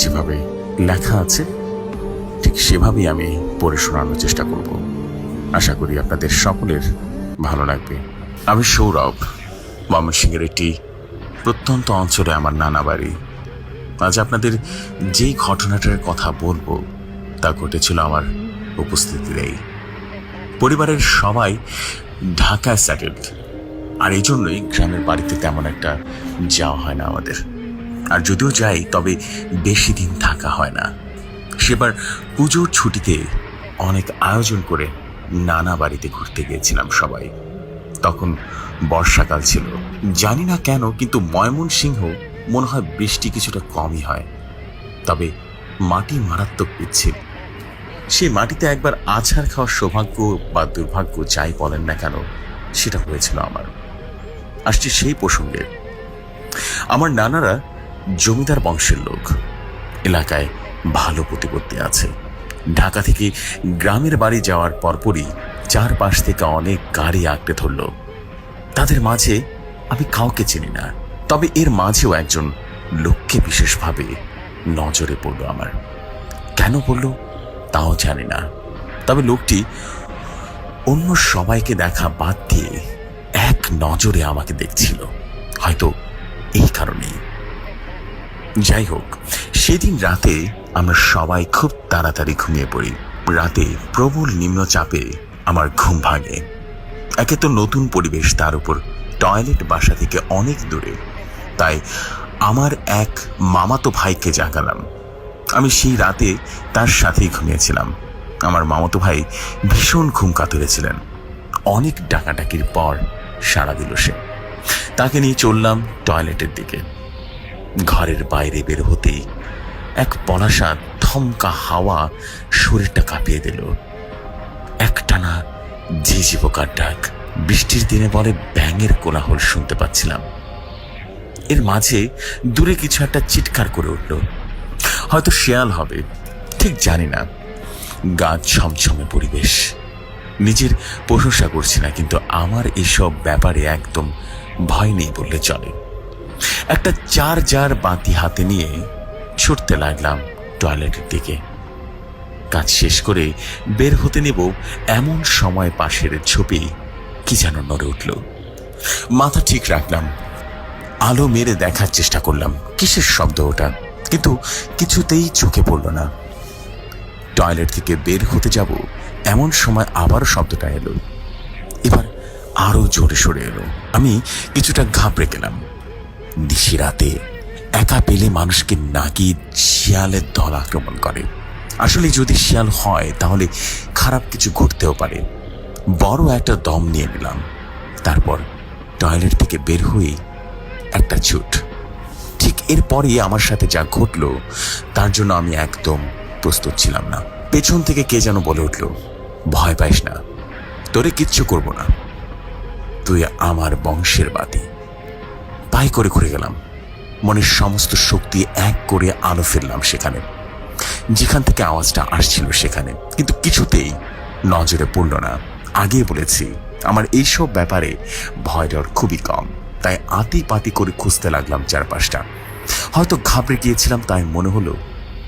যেভাবে লেখা আছে, ঠিক সেভাবেই আমি পড়ে শোনানোর চেষ্টা করব। আশা করি আপনাদের সকলের ভালো লাগবে। আমি সৌরভ, ময়মনসিংহের একটি প্রত্যন্ত অঞ্চলে আমার নানা বাড়ি। আজ আপনাদের যেই ঘটনাটার কথা বলব, তা ঘটেছিল আমার উপস্থিতিতেই পরিবারের সবাই ঢাকায় সেটেলড আর এই জন্যই গ্রামের বাড়িতে তেমন একটা যাওয়া হয় না আমাদের। আর যদিও যাই, তবে বেশি দিন থাকা হয় না। সেবার পুজোর ছুটিতে অনেক আয়োজন করে নানা বাড়িতে ঘুরতে গিয়েছিলাম সবাই। তখন বর্ষাকাল ছিল। জানি না কেন, কিন্তু ময়মনসিংহ মনে হয় বৃষ্টি কিছুটা কমই হয়। তবে মাটি মারাত্মক পিচ্ছিল সেই মাটিতে একবার আছাড় খাওয়ার সৌভাগ্য বা দুর্ভাগ্য যাই বলেন না কেন, সেটা হয়েছিল আমার। আসছি সেই প্রসঙ্গে। আমার নানারা জমিদার বংশের লোক। এলাকায় ভালো প্রতিপত্তি আছে। ঢাকা থেকে গ্রামের বাড়ি যাওয়ার পরপরই চারপাশ থেকে অনেক গাড়ি আঁকড়ে ধরল। তাদের মাঝে আমি কাউকে চিনি না, তবে এর মাঝেও একজন লোককে বিশেষভাবে নজরে পড়ল আমার। কেন পড়ল তাও জানি না। তবে লোকটি অন্য সবাইকে দেখা বাদ দিয়ে এক নজরে আমাকে দেখছিল। হয়তো এই কারণেই। যাই হোক, সেদিন রাতে আমরা সবাই খুব তাড়াতাড়ি ঘুমিয়ে পড়ি। রাতে প্রবল নিম্নচাপে আমার ঘুম ভাঙে। একে তো নতুন পরিবেশ, তার উপর টয়লেট বাসা থেকে অনেক দূরে। তাই আমার এক মামাতো ভাইকে জাগালাম। আমি সেই রাতে তার সাথেই ঘুমিয়েছিলাম। আমার মামাতো ভাই ভীষণ ঘুম কাতুরেছিলেন। অনেক ডাকাডাকির পর সাড়া দিল সে। তাকে নিয়ে চললাম টয়লেটের দিকে। ঘরের বাইরে বের হতেই এক পলাশা থমকা হাওয়া শরীরটা কাঁপিয়ে দিল। একটানা ঝিঝি পোকার ডাক। বৃষ্টির দিনে বলে ব্যাঙের কোলাহল শুনতে পাচ্ছিলাম। এর মাঝে দূরে কিছু একটা চিৎকার করে উঠল। হয়তো শেয়াল হবে, ঠিক জানি না। গাছ ছমছমে পরিবেশ। নিজের প্রশংসা করছি না, কিন্তু আমার এসব ব্যাপারে একদম ভয় নেই বললে চলে। একটা চার জার বাতি হাতে নিয়ে ছুটতে লাগলাম টয়লেটের দিকে। কাজ শেষ করে বের হতে নেব এমন সময় পাশের ছবি কি যেন নড়ে উঠল। মাথা ঠিক রাখলাম। আলো মেরে দেখার চেষ্টা করলাম। কিসের শব্দ ওটা? কিন্তু কিছুতেই চোখে পড়ল না। টয়লেট থেকে বের হতে যাব এমন সময় আবারও শব্দটা এলো। এবার আরও জোরে সরে এলো। আমি কিছুটা ঘাবড়ে গেলাম। দিশি রাতে একা পেলে মানুষকে নাকি শিয়ালের দল আক্রমণ করে। আসলে যদি শিয়াল হয়, তাহলে খারাপ কিছু ঘটতেও পারে। বড় একটা দম নিয়ে নিলাম। তারপর টয়লেট থেকে বের হয়ে একটা ছুট। ঠিক এরপরই আমার সাথে যা ঘটলো, তার জন্য আমি একদম প্রস্তুত ছিলাম না। পেছন থেকে কে যেন বলে উঠল, ভয় পাইস না, তোরে কিচ্ছু করব না। তুই আমার বংশের বাতি পাই করে ঘুরে গেলাম। মনের সমস্ত শক্তি এক করে আলো ফেললাম সেখানে। যেখান থেকে আওয়াজটা আসছিল সেখানে। কিন্তু কিছুতেই নজরে পড়ল না। আগে বলেছি, আমার এইসব ব্যাপারে ভয় ডর খুবই কম। তাই আতি পাতি করে খুঁজতে লাগলাম চারপাশটা। হয়তো ঘাবড়ে গিয়েছিলাম, তাই মনে হলো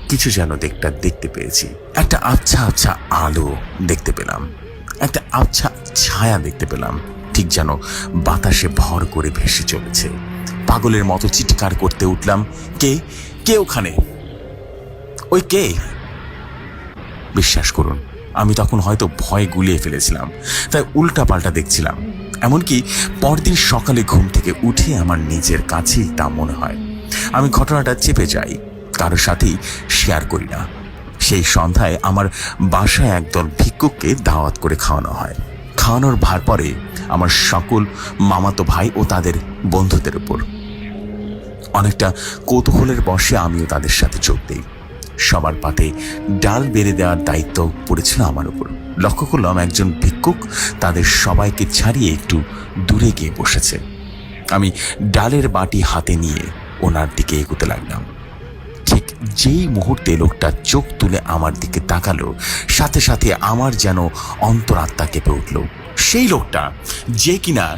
কিছু যেন দেখটা দেখতে পেয়েছি। একটা আবছা আবছা আলো দেখতে পেলাম। একটা আবছা ছায়া দেখতে পেলাম। ঠিক যেন বাতাসে ভর করে ভেসে চলেছে। পাগলের মতো চিৎকার করতে উঠলাম। কে? কে ওখানে? ওই কে? বিশ্বাস করুন, আমি তখন হয়তো ভয় গুলিয়ে ফেলেছিলাম। তাই উল্টা পাল্টা দেখছিলাম। এমনকি পরদিন সকালে ঘুম থেকে উঠে আমার নিজের কাছেই তা মনে হয়। আমি ঘটনাটা চেপে যাই, কারোর সাথেই শেয়ার করি না। সেই সন্ধ্যায় আমার বাসায় একদল ভিক্ষুককে দাওয়াত করে খাওয়ানো হয়। খাওয়ানোর ভার পরে আমার সকল মামাতো ভাই ও তাদের বন্ধুদের উপর। অনেকটা কৌতূহলের বসে আমিও তাদের সাথে যোগ দিই। সবার পাতে ডাল বেড়ে দেওয়ার দায়িত্ব পড়েছিল আমার উপর। লক্ষ্য করলাম একজন ভিক্ষুক তাদের সবাইকে ছাড়িয়ে একটু দূরে গিয়ে বসেছে। আমি ডালের বাটি হাতে নিয়ে ওনার দিকে এগোতে লাগলাম। ঠিক যেই মুহূর্তে লোকটা চোখ তুলে আমার দিকে তাকালো, সাথে সাথে আমার যেন অন্তরাত্মা কেঁপে উঠল। সেই লোকটা যে কিনা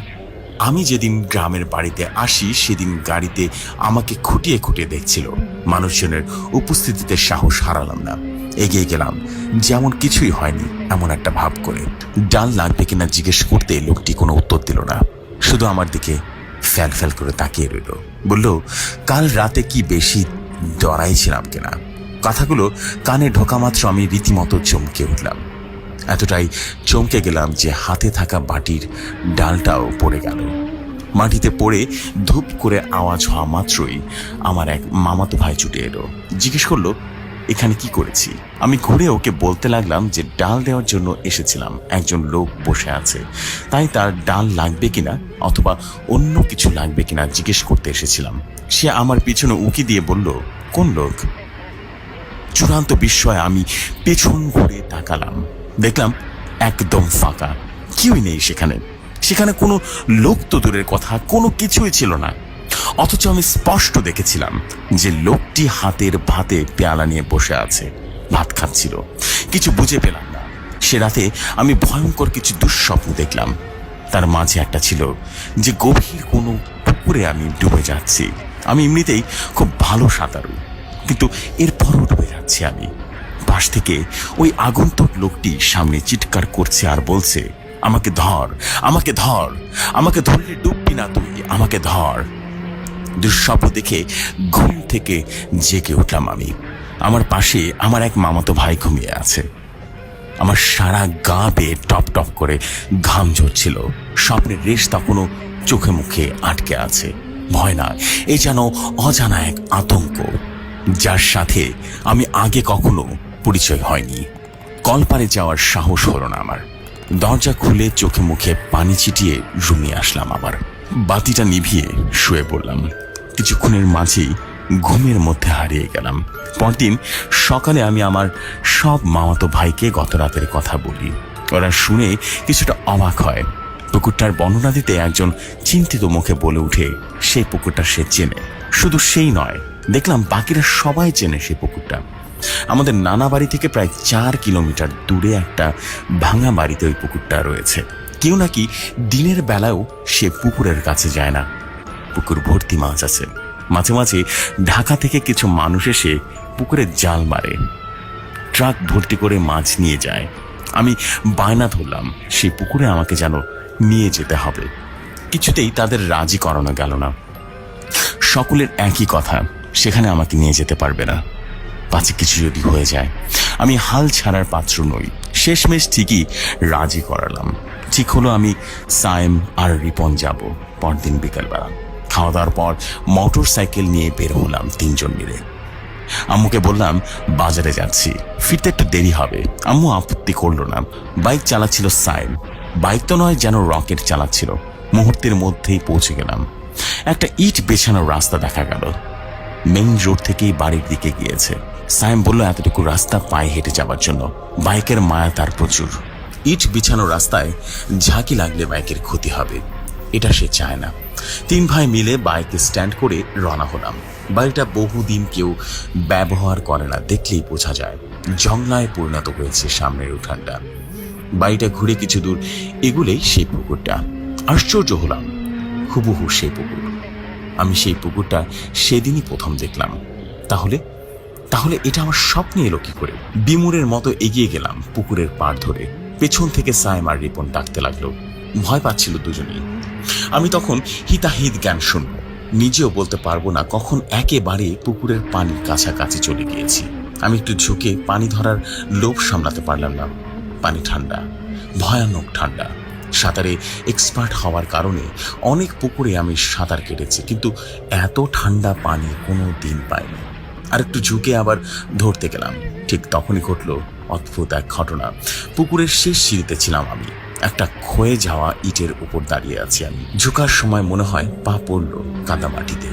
আমি যেদিন গ্রামের বাড়িতে আসি, সেদিন গাড়িতে আমাকে খুঁটিয়ে খুঁটিয়ে দেখছিল। মানুষজনের উপস্থিতিতে সাহস হারালাম না। এগিয়ে গেলাম। যেমন কিছুই হয়নি, এমন একটা ভাব করে। ডাল লাগবে কিনা জিজ্ঞেস করতে লোকটি কোনো উত্তর দিল না। শুধু আমার দিকে ফ্যাল ফ্যাল করে তাকিয়ে রইল। বলল, কাল রাতে কি বেশি ডরাই ছিলাম কিনা? কথাগুলো কানে ঢোকা মাত্র আমি রীতিমতো চমকে উঠলাম। এতটাই চমকে গেলাম যে হাতে থাকা বাটির ডালটাও পড়ে গেল। মাটিতে পড়ে ধূপ করে আওয়াজ হওয়া মাত্রই আমার এক মামাতো ভাই ছুটে এলো। জিজ্ঞেস করল, এখানে কি করেছি? আমি ঘুরে ওকে বলতে লাগলাম যে ডাল দেওয়ার জন্য এসেছিলাম। একজন লোক বসে আছে। তাই তার ডাল লাগবে কিনা অথবা অন্য কিছু লাগবে কিনা জিজ্ঞেস করতে এসেছিলাম। সে আমার পিছনে উকি দিয়ে বলল, কোন লোক? চূড়ান্ত বিস্ময়ে আমি পেছন ঘুরে তাকালাম। দেখলাম একদম ফাঁকা। কেউই নেই সেখানে। সেখানে কোনো লোক তো দূরের কথা, কোনো কিছুই ছিল না। অথচ আমি স্পষ্ট দেখেছিলাম যে লোকটি হাতের ভাতে পেয়ালা নিয়ে বসে আছে, ভাত খাচ্ছিল। কিছু বুঝে পেলাম না। সে রাতে আমি ভয়ঙ্কর কিছু দুঃস্বপ্ন দেখলাম। তার মাঝে একটা ছিল যে গভীর কোনো পুকুরে আমি ডুবে যাচ্ছি। আমি এমনিতেই খুব ভালো সাঁতারু, কিন্তু এরপরও ডুবে যাচ্ছি আমি। পাশ থেকে ওই আগন্তুক লোকটি সামনে চিৎকার করছে আর বলছে, আমাকে ধর আমাকে ধর, আমাকে ধরলে ডুববি না তুই, আমাকে ধর। দুঃস্বপ্ন দেখে ঘুম থেকে জেগে উঠলাম আমি। আমার পাশে আমার এক মামাতো ভাই ঘুমিয়ে আছে। আমার সারা গা বেয়ে টপ টপ করে ঘাম ঝরছিল। স্বপ্নের রেশ তখনও চোখে মুখে আটকে আছে। ভয় না এ যেন অজানা এক আতঙ্ক, যার সাথে আমি আগে কখনো পরিচয় হয়নি। কলপারে যাওয়ার সাহস হলো না আমার। দরজা খুলে চোখে মুখে পানি ছিটিয়ে রুমে আসলাম আবার। বাতিটা নিভিয়ে শুয়ে পড়লাম। কিছুক্ষণের মাঝেই ঘুমের মধ্যে হারিয়ে গেলাম। পরদিন সকালে আমি আমার সব মামাতো ভাইকে গত রাতের কথা বলি। ওরা শুনে কিছুটা অবাক হয়। পুকুরটার বর্ণনা দিতে একজন চিন্তিত মুখে বলে উঠে, সেই পুকুরটা সে চেনে। শুধু সেই নয়, দেখলাম বাকিরা সবাই চেনে সেই পুকুরটা। আমাদের নানা বাড়ি থেকে প্রায় চার কিলোমিটার দূরে একটা ভাঙা বাড়িতে ওই পুকুরটা রয়েছে। কেউ নাকি দিনের বেলাও সে পুকুরের কাছে যায় না। পুকুর ভর্তি মাছ আছে। মাঝে মাঝে ঢাকা থেকে কিছু মানুষ এসে পুকুরে জাল মারে। ট্রাক ভর্তি করে মাছ নিয়ে যায়। আমি বায়না ধরলাম সেই পুকুরে আমাকে যেন নিয়ে যেতে হবে। কিছুতেই তাদের রাজি করানো গেল না। সকলের একই কথা, সেখানে আমাকে নিয়ে যেতে পারবে না। পাছে কিছু যদি হয়ে যায়, আমি হাল ছাড়ার পাত্র নই। শেষমেশ ঠিকই রাজি করালাম। ঠিক হলো আমি সায়েম আর রিপন যাব পরদিন বিকালবেলা। খাওয়া দাওয়ার পর মোটর সাইকেল নিয়ে বের হলাম তিনজন মিলে। আম্মুকে বললাম, বাজারে যাচ্ছি। ফিরতে একটু দেরি হবে। আম্মু আপত্তি করল না। বাইক চালাচ্ছিল সাইম বাইক তো নয় যেন রকেট চালাচ্ছিল। মুহূর্তের মধ্যেই পৌঁছে গেলাম। একটা ইট বেছানোর রাস্তা দেখা গেল। মেইন রোড থেকেই বাড়ির দিকে গিয়েছে। সাইম বলল, এতটুকু রাস্তা পায়ে হেঁটে যাবার জন্য। বাইকের মায়া তার প্রচুর। ইট বিছানো রাস্তায় ঝাঁকি লাগলে বাইকের ক্ষতি হবে। এটা সে চায় না। তিন ভাই মিলে বাইক স্ট্যান্ড করে রওনা হলাম। বাড়িটা বহুদিন কেউ ব্যবহার করে না, দেখলেই বোঝা যায়। জংলায় পরিণত হয়েছে সামনের উঠানটা। বাড়িটা ঘুরে কিছু দূর এগুলেই সেই পুকুরটা। আশ্চর্য হলাম, হুবহু সেই পুকুর। আমি সেই পুকুরটা সেদিনই প্রথম দেখলাম। তাহলে তাহলে এটা আমার স্বপ্নে এলো কি করে? বিমুরের মতো এগিয়ে গেলাম পুকুরের পাড় ধরে। পেছন থেকে সাইম আর রিপন ডাকতে লাগল। ভয় পাচ্ছিল দুজনেই। আমি তখন হিতাহিত জ্ঞান শুনব। নিজেও বলতে পারব না কখন একেবারে পুকুরের পানির কাছাকাছি চলে গিয়েছি। আমি একটু ঝুঁকে পানি ধরার লোভ সামলাতে পারলাম না। পানি ঠান্ডা, ভয়ানক ঠান্ডা। সাঁতারে এক্সপার্ট হওয়ার কারণে অনেক পুকুরে আমি সাঁতার কেটেছি, কিন্তু এত ঠান্ডা পানি কোনো দিন পাইনি। আর একটু ঝুঁকে আবার ধরতে গেলাম। ঠিক তখনই ঘটলো অদ্ভুত এক ঘটনা। পুকুরের শেষ সিঁড়িতে ছিলাম আমি। একটা ক্ষয়ে যাওয়া ইটের উপর দাঁড়িয়ে আছি আমি। ঝুঁকার সময় মনে হয় পা পড়ল কাদা মাটিতে।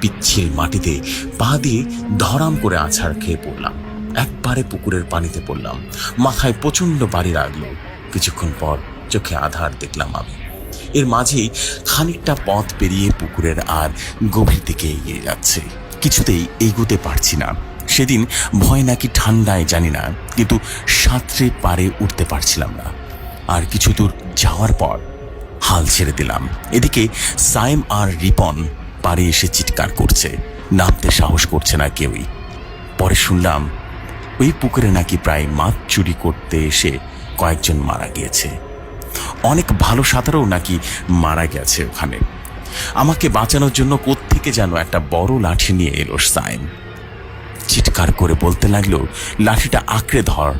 পিচ্ছিল মাটিতে পা দিয়ে ধরাম করে আছাড় খেয়ে পড়লাম। একবারে পুকুরের পানিতে পড়লাম। মাথায় প্রচণ্ড বাড়ি লাগল কিছুক্ষণ পর চোখে আধার দেখলাম আমি। এর মাঝেই খানিকটা পথ পেরিয়ে পুকুরের আর গভীর দিকে এগিয়ে যাচ্ছে। কিছুতেই এগোতে পারছি না। সেদিন ভয় নাকি ঠান্ডায়, জানি না। কিন্তু সাঁতরে পারে উঠতে পারছিলাম না। আর কিছু দূর যাওয়ার পর হাল ছেড়ে দিলাম। এদিকে সাইম আর রিপন পাড়ে এসে চিৎকার করছে। নামতে সাহস করছে না কেউই। পরে শুনলাম, ওই পুকুরে নাকি প্রায় মাছ চুরি করতে এসে কয়েকজন মারা গিয়েছে। অনেক ভালো সাঁতারও নাকি মারা গেছে ওখানে। আমাকে বাঁচানোর জন্য কোত্থেকে যেন একটা বড় লাঠি নিয়ে এলো সাইম। চিৎকার করে বলতে লাগল, লাঠিটা আঁকড়ে ধর।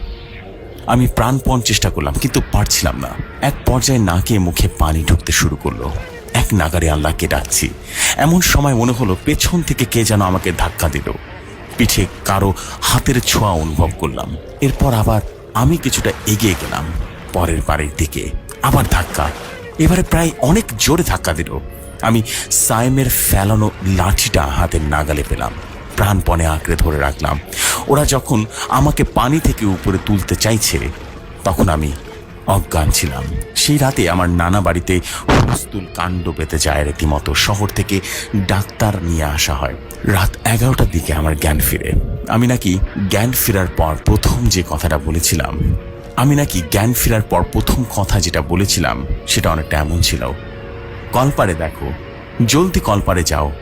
আমি প্রাণপণ চেষ্টা করলাম, কিন্তু পারছিলাম না। এক পর্যায়ে নাকে মুখে পানি ঢুকতে শুরু করল। এক নাগারে আল্লাহকে ডাকছি। এমন সময় মনে হলো পেছন থেকে কে যেন আমাকে ধাক্কা দিল। পিঠে কারও হাতের ছোঁয়া অনুভব করলাম। এরপর আবার আমি কিছুটা এগিয়ে গেলাম, পরের বাড়ির দিকে। আবার ধাক্কা। এবারে প্রায় অনেক জোরে ধাক্কা দিল। আমি সাইমের ফেলানো লাঠিটা হাতের নাগালে পেলাম। প্রাণপণে আঁকড়ে ধরে রাখলাম। ওরা যখন আমাকে পানি থেকে উপরে তুলতে চাইছে, তখন আমি অজ্ঞান ছিলাম। সেই রাতে আমার নানা বাড়িতে হুলস্থুল কাণ্ড পেতে যায় রীতিমতো। শহর থেকে ডাক্তার নিয়ে আসা হয়। রাত এগারোটার দিকে আমার জ্ঞান ফিরে। আমি নাকি জ্ঞান ফেরার পর প্রথম যে কথাটা বলেছিলাম, আমি নাকি জ্ঞান ফেরার পর প্রথম কথা যেটা বলেছিলাম, সেটা অনেকটা এমন ছিল। কলপারে দেখো। জলদি কলপারে যাও।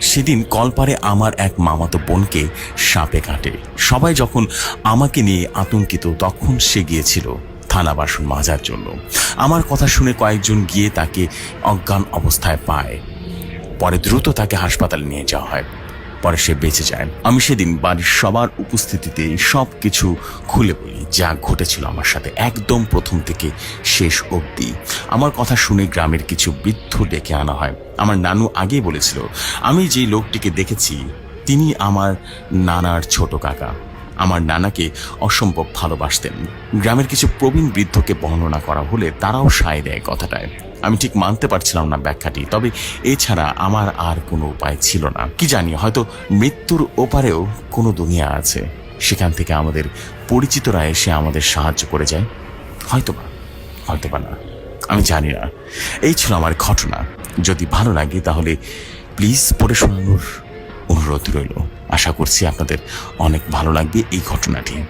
সেদিন কলপারে আমার এক মামাতো বোনকে সাপে কাটে। সবাই যখন আমাকে নিয়ে আতঙ্কিত, তখন সে গিয়েছিল থানা বাসন মাজার জন্য। আমার কথা শুনে কয়েকজন গিয়ে তাকে অজ্ঞান অবস্থায় পায়। পরে দ্রুত তাকে হাসপাতালে নিয়ে যাওয়া হয়। পরে সে বেঁচে যায়। আমি সেদিন বাড়ির সবার উপস্থিতিতে সব কিছু খুলে বলি, যা ঘটেছিল আমার সাথে একদম প্রথম থেকে শেষ অবধি। আমার কথা শুনে গ্রামের কিছু বৃদ্ধ ডেকে আনা হয়। আমার নানু আগেই বলেছিল, আমি যে লোকটিকে দেখেছি, তিনি আমার নানার ছোট কাকা। আমার নানাকে অসম্ভব ভালোবাসতেন। গ্রামের কিছু প্রবীণ বৃদ্ধকে বর্ণনা করা হলে তারাও সায় দেয় কথাটায়। আমি ঠিক মানতে পারছিলাম না ব্যাখ্যাটি, তবে এছাড়া আমার আর কোনো উপায় ছিল না। কি জানি, হয়তো মৃত্যুর ওপারেও কোনো দুনিয়া আছে, সেখান থেকে আমাদের পরিচিতরা এসে আমাদের সাহায্য করে যায়। হয়তো বা হয়তো বা না, আমি জানি না। এই ছিল আমার ঘটনা। যদি ভালো লাগে, তাহলে প্লিজ পড়ে শোনানোর অনুরোধ রইল। আশা করছি আপনাদের অনেক ভালো লাগবে এই ঘটনাটি।